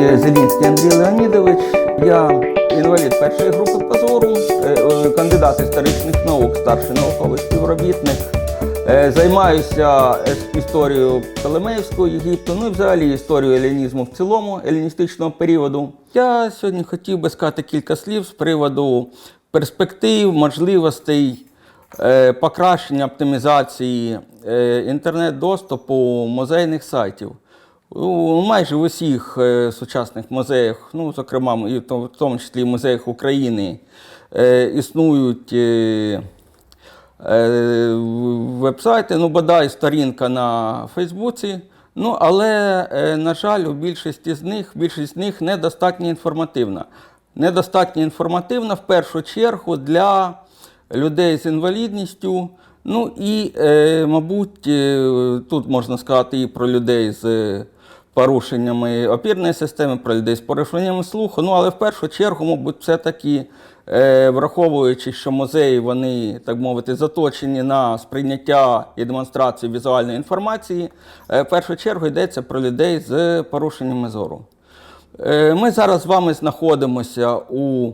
Зелінський Андрій Леонідович. Я інвалід першої групи позору, е, е, кандидат історичних наук, старший науковий співробітник. Е, Займаюся історією Птолемеївського Єгипту, ну і взагалі історією елінізму в цілому, еліністичного періоду. Я сьогодні хотів би сказати кілька слів з приводу перспектив, можливостей покращення оптимізації інтернет-доступу музейних сайтів. У майже в усіх е, сучасних музеях, ну, зокрема, і в тому- числі музеях України, е, існують е, веб-сайти, ну, бодай сторінка на Фейсбуці. Ну, але, на жаль, у більшості з них, більшість з них недостатньо інформативна. Недостатньо інформативна в першу чергу для людей з інвалідністю. Ну і, мабуть, тут можна сказати і про людей з порушеннями опірної системи, про людей з порушеннями слуху. Ну, але в першу чергу, мабуть, все-таки, е, враховуючи, що музеї, вони, так мовити, заточені на сприйняття і демонстрацію візуальної інформації, е, в першу чергу йдеться про людей з порушеннями зору. Е, Ми зараз з вами знаходимося у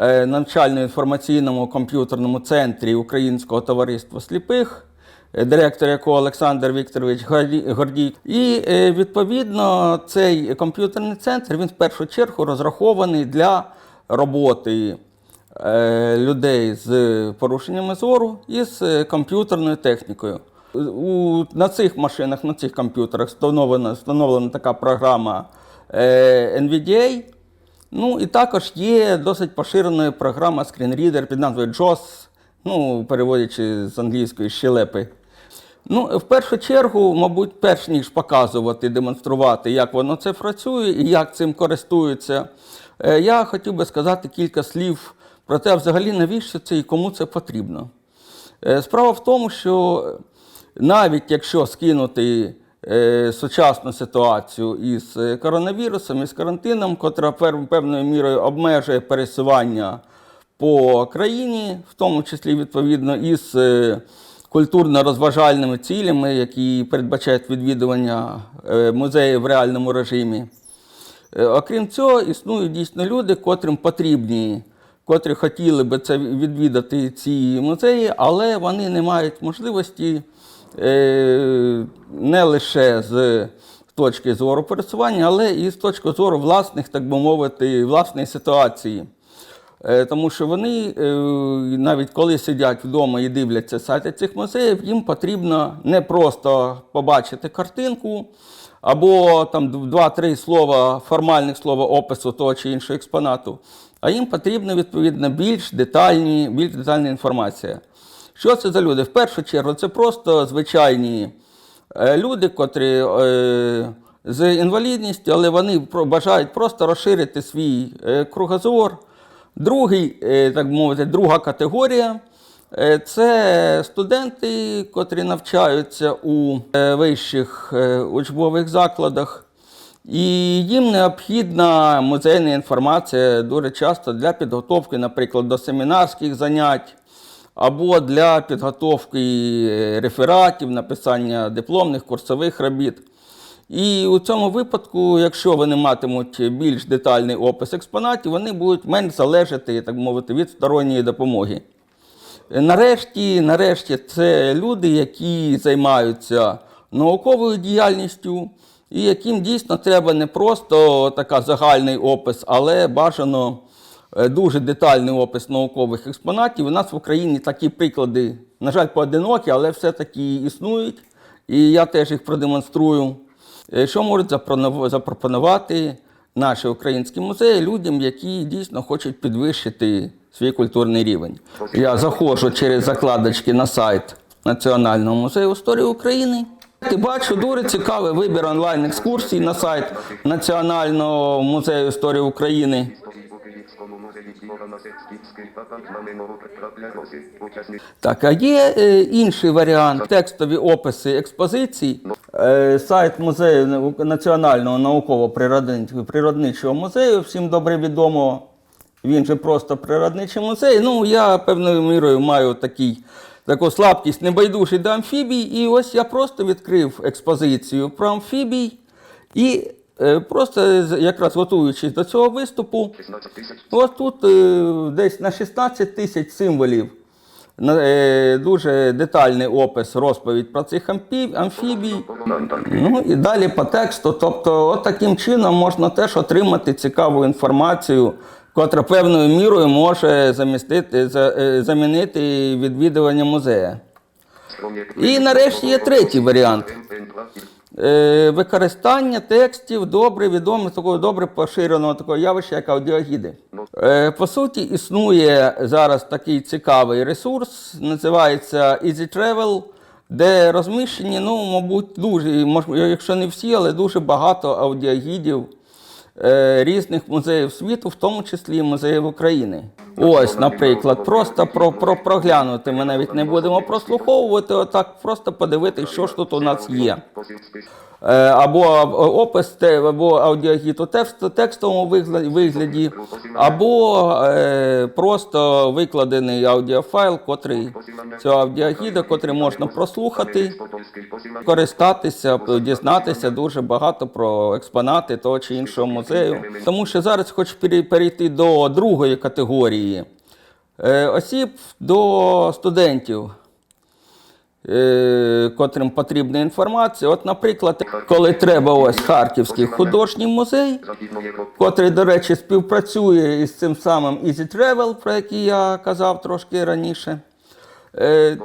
е, навчально-інформаційному комп'ютерному центрі Українського товариства сліпих, директор якого Олександр Вікторович Гордій. І е, відповідно цей комп'ютерний центр він в першу чергу розрахований для роботи е, людей з порушеннями зору і з комп'ютерною технікою. У, на цих машинах, на цих комп'ютерах встановлена, встановлена така програма е, NVDA. Ну і також є досить поширеною програма скрінрідер під назвою JOS, ну, переводячи з англійської щелепи. Ну, в першу чергу, мабуть, перш ніж показувати, демонструвати, як воно це працює і як цим користуються, е, я хотів би сказати кілька слів про те, взагалі, навіщо це і кому це потрібно. Е, Справа в тому, що навіть якщо скинути е, сучасну ситуацію із коронавірусом, із карантином, котра певною мірою обмежує пересування по країні, в тому числі відповідно із культурно-розважальними цілями, які передбачають відвідування е, музеїв в реальному режимі. Е, Окрім цього, існують дійсно люди, котрим потрібні, котрі хотіли би це відвідати ці музеї, але вони не мають можливості е, не лише з точки зору пересування, але і з точки зору власних, так би мовити, власної ситуації. Е, Тому що вони, е, навіть коли сидять вдома і дивляться сайти цих музеїв, їм потрібно не просто побачити картинку або там два-три слова, формальних слова опису того чи іншого експонату, а їм потрібна відповідно більш детальні, більш детальна інформація. Що це за люди? В першу чергу, це просто звичайні е, люди, котрі з інвалідністю, але вони бажають просто розширити свій кругозор. Другий, е, так мовити, друга категорія е, це студенти, котрі навчаються у е, вищих учбових закладах. І їм необхідна музейна інформація дуже часто для підготовки, наприклад, до семінарських занять або для підготовки рефератів, написання дипломних курсових робіт. І у цьому випадку, якщо вони матимуть більш детальний опис експонатів, вони будуть менш залежати, так мовити, від сторонньої допомоги. Нарешті, нарешті, це люди, які займаються науковою діяльністю, і яким дійсно треба не просто така загальний опис, але бажано е, дуже детальний опис наукових експонатів. У нас в Україні такі приклади, на жаль, поодинокі, але все-таки існують. І я теж їх продемонструю. Е, Що можуть запропонувати наші українські музеї людям, які дійсно хочуть підвищити свій культурний рівень. Я заходжу через закладочки на сайт Національного музею історії України. Ти бачу дуже цікавий вибір онлайн-екскурсій на сайт Національного музею історії України. Так, а є е, інший варіант текстові описи експозицій. Е, сайт музею Національного науково-природничого музею, всім добре відомо, він же просто природничий музей. Ну, я певною мірою маю такий, таку слабкість небайдужий до амфібій. І ось я просто відкрив експозицію про амфібій і Просто якраз готуючись до цього виступу, 16 ось тут е, десь на 16 тисяч символів е, дуже детальний опис, розповідь про цих амфібій. Ну і далі по тексту. Тобто, от таким чином можна теж отримати цікаву інформацію, котра певною мірою може замістити, е, замінити відвідування музею. І нарешті є третій варіант. Е, використання текстів добре відомого, такого добре поширеного такого явища, як аудіогіди. Е, по суті, існує зараз такий цікавий ресурс, називається Easy Travel, де розміщені, ну, мабуть, дуже, якщо не всі, але дуже багато аудіогідів різних музеїв світу, в тому числі і музеїв України. Ось, наприклад, просто про, про проглянути ми навіть не будемо прослуховувати, отак просто подивитися, що ж тут у нас є. Е, Або опис, або аудіогід у текстовому вигляді, або е, просто викладений аудіофайл, котрий цього аудіогіда, котрий можна прослухати, користатися, дізнатися дуже багато про експонати того чи іншого музею. Тому що зараз хочу перейти до другої категорії е, осіб до студентів. е, Котрим потрібна інформація. От, наприклад, коли треба ось Харківський художній музей, котрий, до речі, співпрацює із цим самим Easy Travel, про який я казав трошки раніше. Е,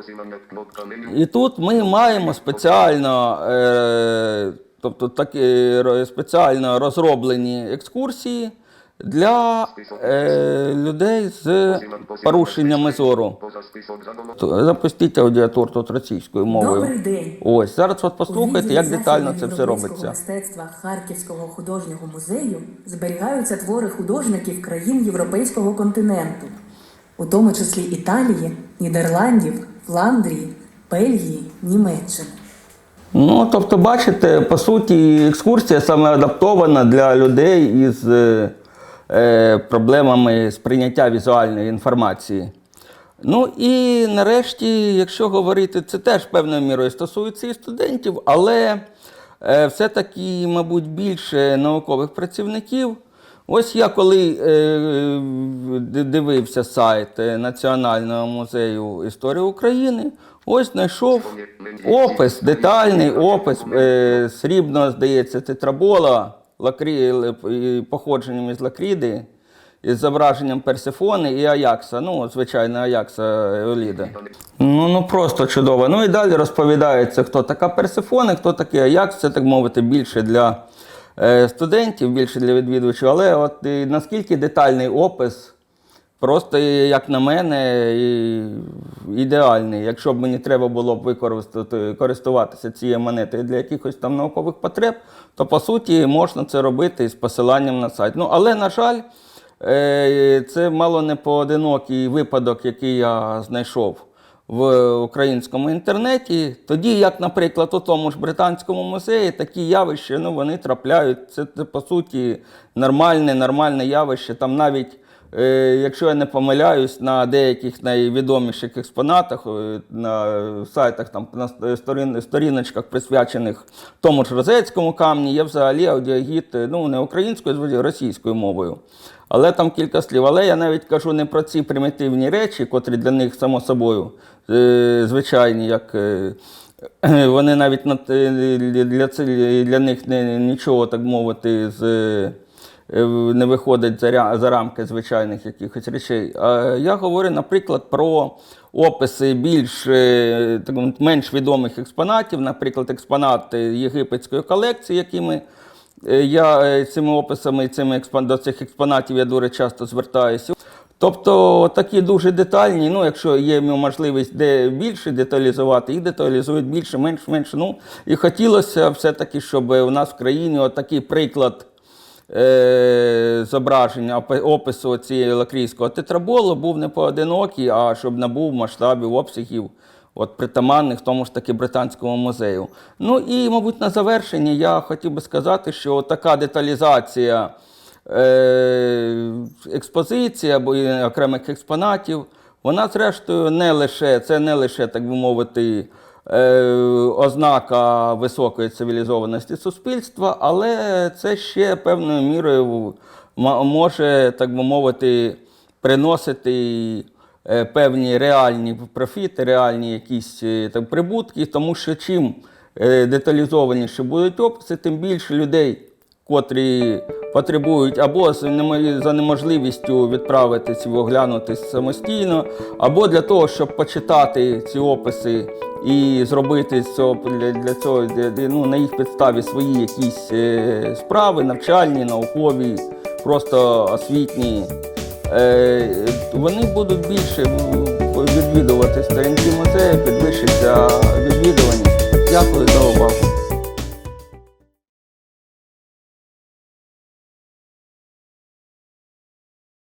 і тут ми маємо спеціально, е, тобто такі спеціально розроблені екскурсії для е, людей з порушеннями зору. Запустіть аудіатур тут російською мовою. Добрий день. Ось зараз от послухайте, як детально це все робиться. мистецтва Харківського художнього музею зберігаються твори художників країн європейського континенту, у тому числі Італії, Нідерландів, Фландрії, Бельгії, Німеччини. Ну, тобто, бачите, по суті, екскурсія саме адаптована для людей із е, е, проблемами сприйняття візуальної інформації. Ну і нарешті, якщо говорити, це теж певною мірою стосується і студентів, але е, все-таки, мабуть, більше наукових працівників. Ось я коли е, дивився сайт Національного музею історії України, ось знайшов опис, детальний опис е, срібного, здається, тетрабола лакрі, походженням із Лакріди, із зображенням Персифони і Аякса. Ну, звичайно, Аякса Еоліда. Ну, ну просто чудово. Ну і далі розповідається, хто така Персифона, хто такий Аякс, це так мовити, більше для е, студентів, більше для відвідувачів. Але от і наскільки детальний опис, просто, як на мене, ідеальний. Якщо б мені треба було б використати, користуватися цією монетою для якихось там наукових потреб, то по суті можна це робити з посиланням на сайт. Ну, але, на жаль, е, це мало не поодинокий випадок, який я знайшов в українському інтернеті. Тоді, як, наприклад, у тому ж британському музеї, такі явища ну, вони трапляють. Це, це по суті нормальне, нормальне явище. Там навіть, якщо я не помиляюсь, на деяких найвідоміших експонатах, е, на сайтах, там, на сторін, сторіночках, присвячених тому ж розецькому камні, є взагалі аудіогід, е, ну, не українською, а російською мовою. Але там кілька слів. Але я навіть кажу не про ці примітивні речі, котрі для них, само собою, е, звичайні, як е, вони навіть на для, для них нічого, так мовити, з, е, не виходить за, рамки звичайних якихось речей. Я говорю, наприклад, про описи більш е, менш відомих експонатів, наприклад, експонати єгипетської колекції, якими Е, Я е, цими описами, цими до цих експонатів я дуже часто звертаюся. Тобто такі дуже детальні, ну якщо є можливість де більше деталізувати, їх деталізують більше, менш, менше. Ну і хотілося все-таки, щоб у нас в країні отакий приклад е, зображення, опису цієї лакрійського тетраболу був не поодинокий, а щоб набув масштабів, обсягів, от притаманних тому ж таки британському музею. Ну і, мабуть, на завершення я хотів би сказати, що така деталізація е, експозиції або окремих експонатів, вона, зрештою, не лише, це не лише, так би мовити, ознака високої цивілізованості суспільства, але це ще певною мірою може, так би мовити, приносити е, певні реальні профіти, реальні якісь там прибутки, тому що чим е, деталізованіше будуть описи, тим більше людей, котрі потребують або за неможливістю відправитись і оглянути самостійно, або для того, щоб почитати ці описи і зробити цього для, цього ну, на їх підставі свої якісь е, справи, навчальні, наукові, просто освітні. Е, вони будуть більше відвідувати сторінки музею, підвищиться відвідуваність. Дякую за увагу.